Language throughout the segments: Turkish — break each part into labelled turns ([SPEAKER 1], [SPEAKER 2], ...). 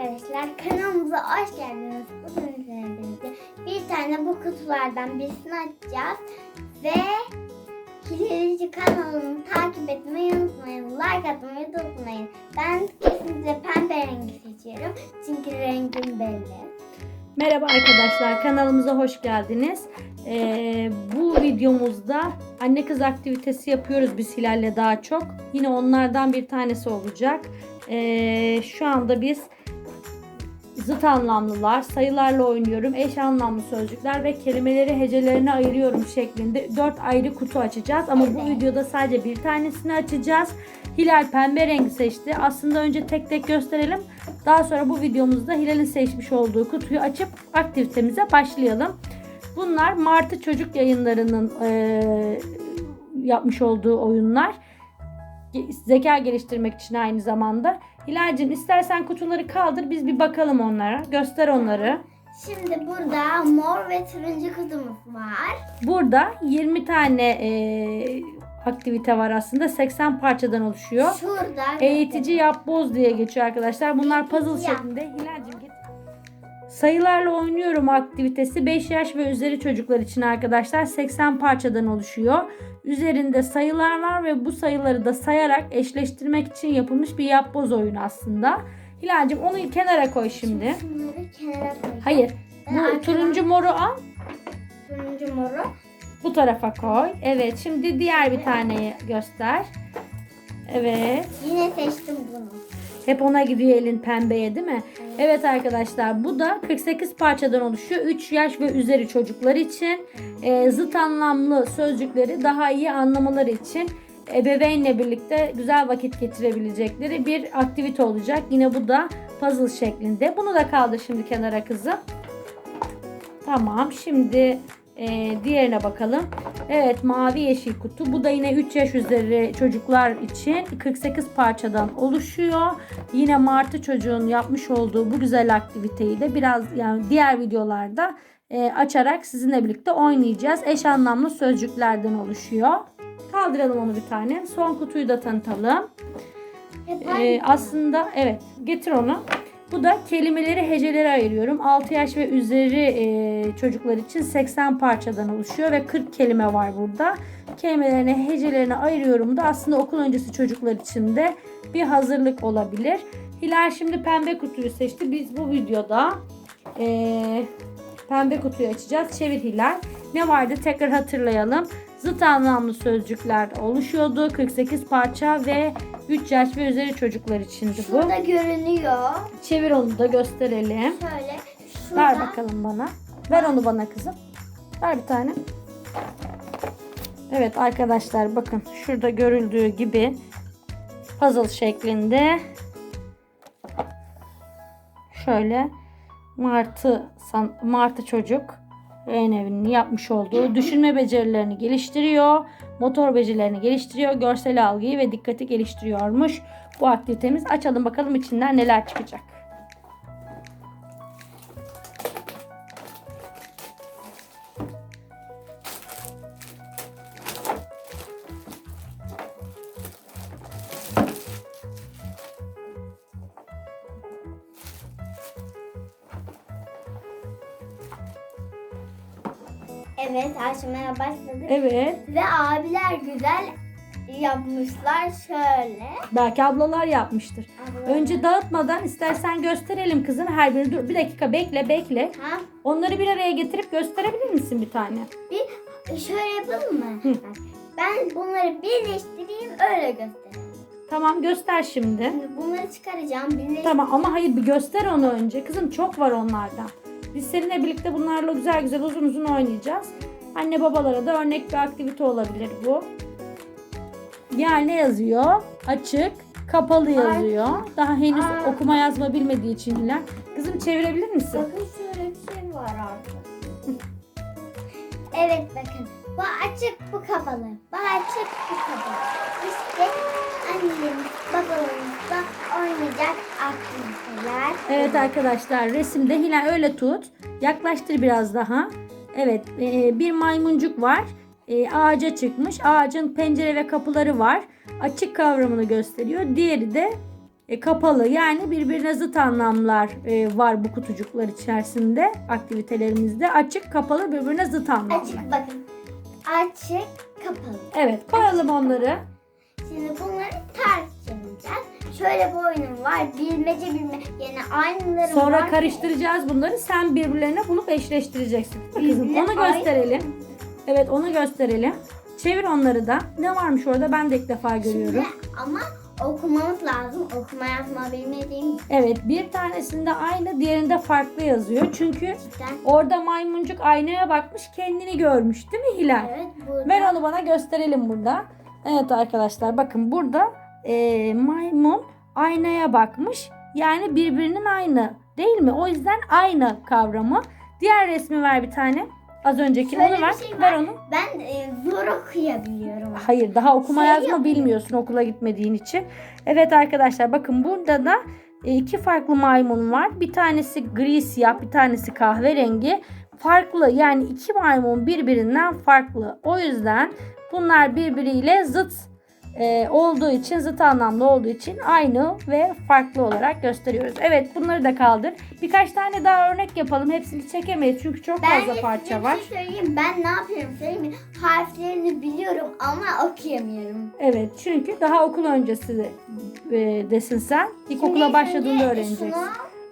[SPEAKER 1] arkadaşlar kanalımıza hoş geldiniz. Bugün sizlerle bir tane bu kutulardan birisini açacağız. Ve Hilalici kanalını takip etmeyi unutmayın. Like atmayı da unutmayın. Ben kesinlikle pembe rengi seçiyorum. Çünkü rengim belli.
[SPEAKER 2] Merhaba arkadaşlar kanalımıza hoş geldiniz. Ee, bu videomuzda anne kız aktivitesi yapıyoruz biz Hilal'le daha çok. Yine onlardan bir tanesi olacak. Ee, şu anda biz zıt anlamlılar, sayılarla oynuyorum, eş anlamlı sözcükler ve kelimeleri hecelerine ayırıyorum şeklinde 4 ayrı kutu açacağız. Ama bu videoda sadece bir tanesini açacağız. Hilal pembe rengi seçti. Aslında önce tek tek gösterelim. Daha sonra bu videomuzda Hilal'in seçmiş olduğu kutuyu açıp aktivitemize başlayalım. Bunlar Martı Çocuk Yayınları'nın eee, yapmış olduğu oyunlar. Zeka geliştirmek için aynı zamanda. Hilal'cim istersen kutuları kaldır biz bir bakalım onlara. Göster onları.
[SPEAKER 1] Şimdi burada mor ve turuncu kutumuz var.
[SPEAKER 2] Burada 20 tane eee, aktivite var aslında. 80 parçadan oluşuyor.
[SPEAKER 1] Şurada
[SPEAKER 2] Eğitici yap boz diye geçiyor arkadaşlar. Bunlar puzzle
[SPEAKER 1] yap.
[SPEAKER 2] şeklinde. Hilal'cim git. Sayılarla oynuyorum aktivitesi 5 yaş ve üzeri çocuklar için arkadaşlar 80 parçadan oluşuyor. Üzerinde sayılar var ve bu sayıları da sayarak eşleştirmek için yapılmış bir yapboz oyunu aslında. Hilal'cim onu kenara koy şimdi.
[SPEAKER 1] Şunları kenara koyacağım.
[SPEAKER 2] Hayır. Bu
[SPEAKER 1] arkadan-
[SPEAKER 2] turuncu moru al.
[SPEAKER 1] Turuncu moru.
[SPEAKER 2] Bu tarafa koy. Evet şimdi diğer bir taneyi göster. Evet.
[SPEAKER 1] Yine seçtim bunu.
[SPEAKER 2] Hep ona gidiyor elin pembeye değil mi? Evet arkadaşlar bu da 48 parçadan oluşuyor. 3 yaş ve üzeri çocuklar için e, zıt anlamlı sözcükleri daha iyi anlamaları için ebeveynle birlikte güzel vakit geçirebilecekleri bir aktivite olacak. Yine bu da puzzle şeklinde. Bunu da kaldır şimdi kenara kızım. Tamam şimdi e, diğerine bakalım. Evet mavi yeşil kutu. Bu da yine 3 yaş üzeri çocuklar için 48 parçadan oluşuyor. Yine Martı çocuğun yapmış olduğu bu güzel aktiviteyi de biraz yani diğer videolarda e, açarak sizinle birlikte oynayacağız. Eş anlamlı sözcüklerden oluşuyor. Kaldıralım onu bir tane. Son kutuyu da tanıtalım. Ee,
[SPEAKER 1] aynı.
[SPEAKER 2] aslında evet getir onu. Bu da kelimeleri hecelere ayırıyorum. 6 yaş ve üzeri e, çocuklar için 80 parçadan oluşuyor ve 40 kelime var burada. Kelimelerini hecelerine ayırıyorum da aslında okul öncesi çocuklar için de bir hazırlık olabilir. Hilal şimdi pembe kutuyu seçti. Biz bu videoda e, pembe kutuyu açacağız. Çevir Hilal. Ne vardı tekrar hatırlayalım. Zıt anlamlı sözcükler oluşuyordu. 48 parça ve 3 yaş ve üzeri çocuklar içindi bu.
[SPEAKER 1] Şurada görünüyor.
[SPEAKER 2] Çevir onu da gösterelim.
[SPEAKER 1] Şöyle. Şurada.
[SPEAKER 2] Ver bakalım bana. Ver onu bana kızım. Ver bir tane. Evet arkadaşlar bakın şurada görüldüğü gibi puzzle şeklinde şöyle martı san- martı çocuk en evinin yapmış olduğu düşünme becerilerini geliştiriyor, motor becerilerini geliştiriyor, görsel algıyı ve dikkati geliştiriyormuş. Bu aktivitemiz açalım bakalım içinden neler çıkacak.
[SPEAKER 1] Evet açmaya başladık.
[SPEAKER 2] Evet.
[SPEAKER 1] Ve abiler güzel yapmışlar şöyle.
[SPEAKER 2] Belki ablalar yapmıştır.
[SPEAKER 1] Ablalar.
[SPEAKER 2] Önce dağıtmadan istersen gösterelim kızım her birini. Dur bir dakika bekle bekle.
[SPEAKER 1] Ha,
[SPEAKER 2] Onları bir araya getirip gösterebilir misin bir tane?
[SPEAKER 1] bir şöyle yapalım mı?
[SPEAKER 2] Hı.
[SPEAKER 1] Ben bunları birleştireyim öyle göstereyim.
[SPEAKER 2] Tamam göster şimdi.
[SPEAKER 1] Şimdi bunları çıkaracağım. Birleş...
[SPEAKER 2] Tamam ama hayır bir göster onu önce. Kızım çok var onlardan. Biz seninle birlikte bunlarla güzel güzel uzun uzun oynayacağız. Anne babalara da örnek bir aktivite olabilir bu. Yani ne yazıyor? Açık, kapalı yazıyor. Daha henüz
[SPEAKER 1] Aa.
[SPEAKER 2] okuma yazma bilmediği için Hilal. Kızım çevirebilir misin?
[SPEAKER 1] Bakın şöyle bir şey var artık. evet bakın. Bu açık bu kapalı. Bu açık bu kapalı. İşte annemiz babalarımızla oynayacak aktiviteler.
[SPEAKER 2] Evet arkadaşlar resimde Hilal öyle tut. Yaklaştır biraz daha. Evet e, bir maymuncuk var. E, ağaca çıkmış. Ağacın pencere ve kapıları var. Açık kavramını gösteriyor. Diğeri de e, kapalı yani birbirine zıt anlamlar e, var bu kutucuklar içerisinde aktivitelerimizde. Açık, kapalı birbirine zıt anlamlar.
[SPEAKER 1] Açık bakın. Açık, kapalı.
[SPEAKER 2] Evet koyalım onları.
[SPEAKER 1] Şimdi bunları ters çevireceğiz. Şöyle bir oyunum var. Bilmece bilme. Yani aynıları
[SPEAKER 2] Sonra
[SPEAKER 1] var.
[SPEAKER 2] karıştıracağız bunları. Sen birbirlerine bulup eşleştireceksin. Kızım onu gösterelim. Evet onu gösterelim. Çevir onları da. Ne varmış orada ben de ilk defa görüyorum.
[SPEAKER 1] Şimdi ama okumamız lazım. Okuma yazma bilmediğim
[SPEAKER 2] Evet bir tanesinde aynı diğerinde farklı yazıyor. Çünkü
[SPEAKER 1] cidden.
[SPEAKER 2] orada maymuncuk aynaya bakmış kendini görmüş değil mi Hilal?
[SPEAKER 1] Evet burada.
[SPEAKER 2] Ver onu bana gösterelim burada. Evet arkadaşlar bakın burada e, maymun aynaya bakmış. Yani birbirinin aynı değil mi? O yüzden aynı kavramı. Diğer resmi ver bir tane. Az önceki
[SPEAKER 1] Şöyle
[SPEAKER 2] onu ver.
[SPEAKER 1] şey
[SPEAKER 2] ver onu.
[SPEAKER 1] Ben e, zor okuyabiliyorum.
[SPEAKER 2] Hayır daha okuma
[SPEAKER 1] Şey
[SPEAKER 2] yazma
[SPEAKER 1] yapıyor.
[SPEAKER 2] bilmiyorsun okula gitmediğin için. Evet arkadaşlar bakın burada da e, iki farklı maymun var. Bir tanesi gri siyah bir tanesi kahverengi. Farklı yani iki maymun birbirinden farklı. O yüzden bunlar birbiriyle zıt e, olduğu için zıt anlamlı olduğu için aynı ve farklı olarak gösteriyoruz. Evet bunları da kaldır. Birkaç tane daha örnek yapalım. Hepsini çekemeyiz çünkü çok
[SPEAKER 1] Ben
[SPEAKER 2] fazla parça
[SPEAKER 1] size
[SPEAKER 2] var.
[SPEAKER 1] şey söyleyeyim. Ben ne yapıyorum söyleyeyim mi? Harflerini biliyorum ama okuyamıyorum.
[SPEAKER 2] Evet çünkü daha okul öncesi e, desin sen. İlkokula başladığında öğreneceksin.
[SPEAKER 1] şunu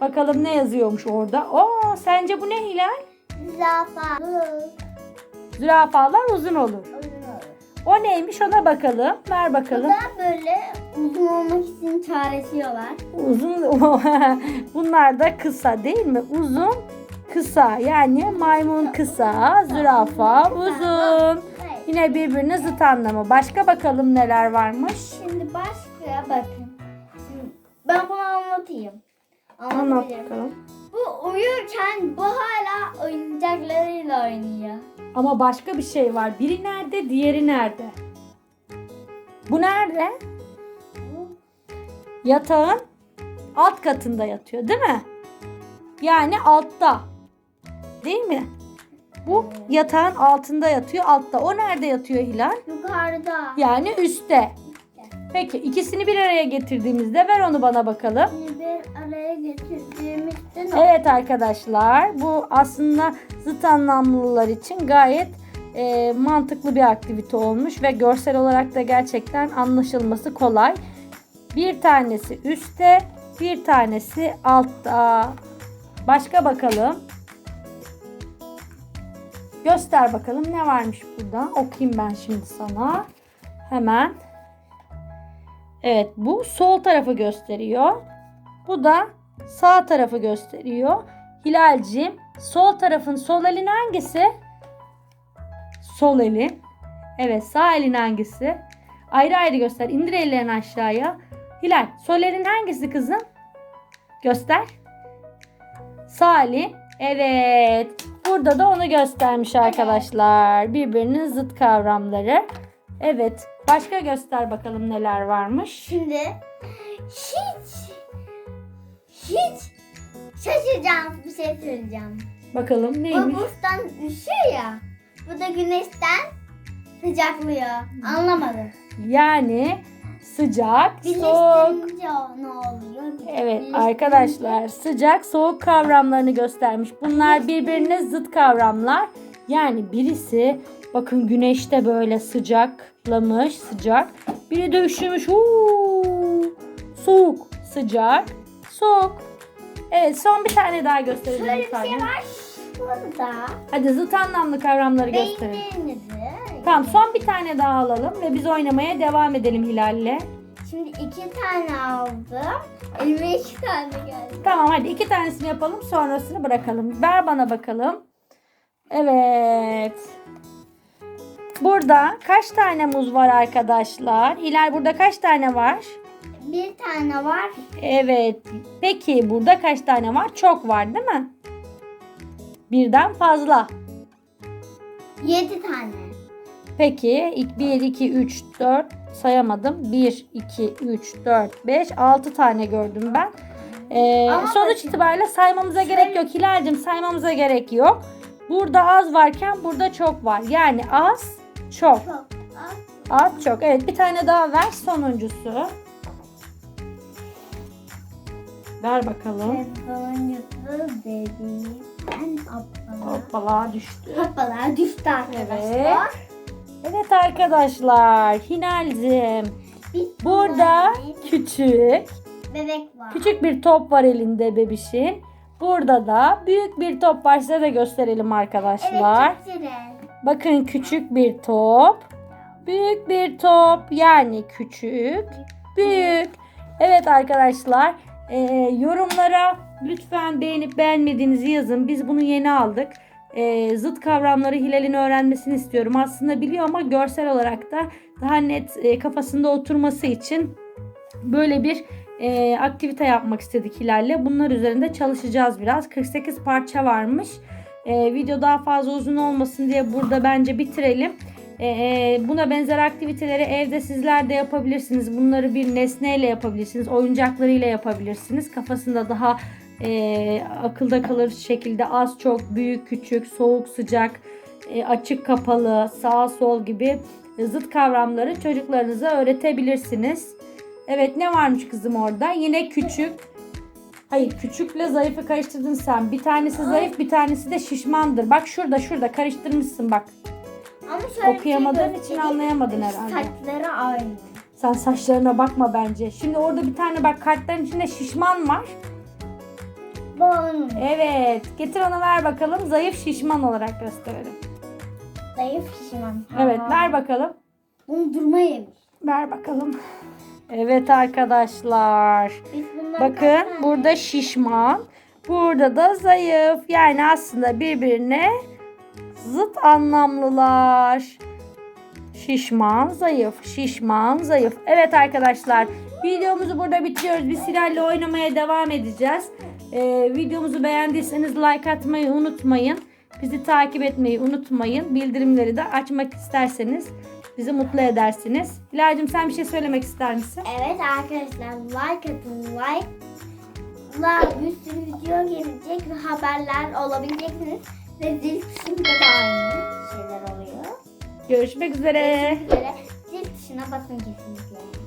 [SPEAKER 2] Bakalım ne yazıyormuş orada. Oo sence bu ne Hilal?
[SPEAKER 1] zafalı.
[SPEAKER 2] Zürafalar uzun olur. O neymiş ona bakalım. Ver
[SPEAKER 1] Bu
[SPEAKER 2] bakalım.
[SPEAKER 1] da böyle uzun olmak için çağrışıyorlar.
[SPEAKER 2] Uzun bunlar da kısa değil mi? Uzun kısa yani maymun kısa, zürafa uzun.
[SPEAKER 1] Evet.
[SPEAKER 2] Yine birbirine zıt anlamı. Başka bakalım neler varmış.
[SPEAKER 1] Şimdi başka bakın. Şimdi ben bunu anlatayım.
[SPEAKER 2] Anlat bakalım.
[SPEAKER 1] Bu uyurken bu hala oyuncaklarıyla oynuyor.
[SPEAKER 2] Ama başka bir şey var. Biri nerede, diğeri nerede? Bu nerede? Yatağın alt katında yatıyor, değil mi? Yani altta. Değil mi? Bu yatağın altında yatıyor, altta. O nerede yatıyor Hilal?
[SPEAKER 1] Yukarıda.
[SPEAKER 2] Yani üstte. Peki ikisini bir araya getirdiğimizde ver onu bana bakalım.
[SPEAKER 1] Bir araya getirdiğimizde ne
[SPEAKER 2] Evet arkadaşlar bu aslında zıt anlamlılar için gayet e, mantıklı bir aktivite olmuş ve görsel olarak da gerçekten anlaşılması kolay. Bir tanesi üstte, bir tanesi altta. Başka bakalım. Göster bakalım ne varmış burada. Okuyayım ben şimdi sana. Hemen. Evet bu sol tarafı gösteriyor. Bu da sağ tarafı gösteriyor. Hilal'cim sol tarafın sol elin hangisi? Sol elin. Evet sağ elin hangisi? Ayrı ayrı göster. İndir ellerini aşağıya. Hilal sol elin hangisi kızım? Göster. Sağ elin. Evet. Burada da onu göstermiş arkadaşlar. Birbirinin zıt kavramları. Evet. Başka göster bakalım neler varmış.
[SPEAKER 1] Şimdi hiç hiç şaşıracağım bir şey söyleyeceğim.
[SPEAKER 2] Bakalım
[SPEAKER 1] Bu
[SPEAKER 2] neymiş?
[SPEAKER 1] buzdan üşüyor ya. Bu da güneşten sıcaklıyor. Anlamadım.
[SPEAKER 2] Yani sıcak, soğuk.
[SPEAKER 1] Ne oluyor?
[SPEAKER 2] Evet arkadaşlar sıcak soğuk kavramlarını göstermiş. Bunlar birbirine zıt kavramlar. Yani birisi bakın güneşte böyle sıcaklamış sıcak. Biri de üşümüş. Huu, soğuk sıcak soğuk. Evet son bir tane daha gösterelim.
[SPEAKER 1] Şöyle
[SPEAKER 2] bir
[SPEAKER 1] şey var. Burada
[SPEAKER 2] Hadi zıt anlamlı kavramları gösterelim.
[SPEAKER 1] beyinlerinizi
[SPEAKER 2] Tamam son bir tane daha alalım ve biz oynamaya devam edelim Hilal'le.
[SPEAKER 1] Şimdi iki tane aldım. Elime iki tane geldi.
[SPEAKER 2] Tamam hadi iki tanesini yapalım sonrasını bırakalım. Ver bana bakalım. Evet. Burada kaç tane muz var arkadaşlar? Hilal burada kaç tane var?
[SPEAKER 1] Bir tane var.
[SPEAKER 2] Evet. Peki burada kaç tane var? Çok var değil mi? Birden fazla.
[SPEAKER 1] Yedi tane.
[SPEAKER 2] Peki 1, 2, 3, 4 sayamadım. 1, 2, 3, 4, 5, 6 tane gördüm ben. Ee,
[SPEAKER 1] Ama
[SPEAKER 2] sonuç
[SPEAKER 1] bakın-
[SPEAKER 2] itibariyle saymamıza gerek yok. Hilal'cim saymamıza gerek yok. Burada az varken burada çok var. Yani az, çok.
[SPEAKER 1] Çok. Az,
[SPEAKER 2] çok. Evet bir tane daha ver sonuncusu. Ver bakalım.
[SPEAKER 1] Ve sonuncusu bebeğimden hoppala.
[SPEAKER 2] Hoppala düştü.
[SPEAKER 1] Hoppala düştü arkadaşlar.
[SPEAKER 2] Evet. Evet arkadaşlar. Hinal'cim. Burada küçük,
[SPEAKER 1] bebek var.
[SPEAKER 2] küçük bir top var elinde bebişin. Burada da büyük bir top var. Size de gösterelim arkadaşlar.
[SPEAKER 1] Evet.
[SPEAKER 2] Bakın küçük bir top. Büyük bir top. Yani küçük, büyük. Evet arkadaşlar. e, yorumlara lütfen beğenip beğenmediğinizi yazın. Biz bunu yeni aldık. E, zıt kavramları Hilal'in öğrenmesini istiyorum. Aslında biliyor ama görsel olarak da daha net e, kafasında oturması için böyle bir e, aktivite yapmak istedik Hilal'le. Bunlar üzerinde çalışacağız biraz. 48 parça varmış. E, video daha fazla uzun olmasın diye burada bence bitirelim. E, e, buna benzer aktiviteleri evde sizler de yapabilirsiniz. Bunları bir nesneyle yapabilirsiniz. Oyuncaklarıyla yapabilirsiniz. Kafasında daha e, akılda kalır şekilde az çok büyük küçük soğuk sıcak e, açık kapalı sağ sol gibi zıt kavramları çocuklarınıza öğretebilirsiniz. Evet ne varmış kızım orada? Yine küçük. Hayır küçükle zayıfı karıştırdın sen. Bir tanesi zayıf bir tanesi de şişmandır. Bak şurada şurada karıştırmışsın bak.
[SPEAKER 1] Ama şöyle şey
[SPEAKER 2] Okuyamadığın için anlayamadın herhalde.
[SPEAKER 1] Saçları aynı.
[SPEAKER 2] Sen saçlarına bakma bence. Şimdi orada bir tane bak kartların içinde şişman var.
[SPEAKER 1] Bu onun.
[SPEAKER 2] Evet. Getir ona ver bakalım. Zayıf şişman olarak gösterelim.
[SPEAKER 1] Zayıf şişman.
[SPEAKER 2] Evet
[SPEAKER 1] Ha.
[SPEAKER 2] ver bakalım.
[SPEAKER 1] Bunu durma yemiş.
[SPEAKER 2] Ver bakalım. Evet arkadaşlar.
[SPEAKER 1] Biz
[SPEAKER 2] Bakın burada şişman. Burada da zayıf. Yani aslında birbirine zıt anlamlılar. Şişman, zayıf, şişman, zayıf. Evet arkadaşlar videomuzu burada bitiriyoruz. Biz Hilal'le oynamaya devam edeceğiz. Ee, videomuzu beğendiyseniz like atmayı unutmayın. Bizi takip etmeyi unutmayın. Bildirimleri de açmak isterseniz bizi mutlu edersiniz. Hilal'cim sen bir şey söylemek ister misin?
[SPEAKER 1] Evet arkadaşlar like atın like. La bir sürü video gelecek ve haberler olabileceksiniz. Ve zil tuşunda da aynı şeyler oluyor.
[SPEAKER 2] Görüşmek üzere.
[SPEAKER 1] Böyle zil tuşuna basın kesinlikle.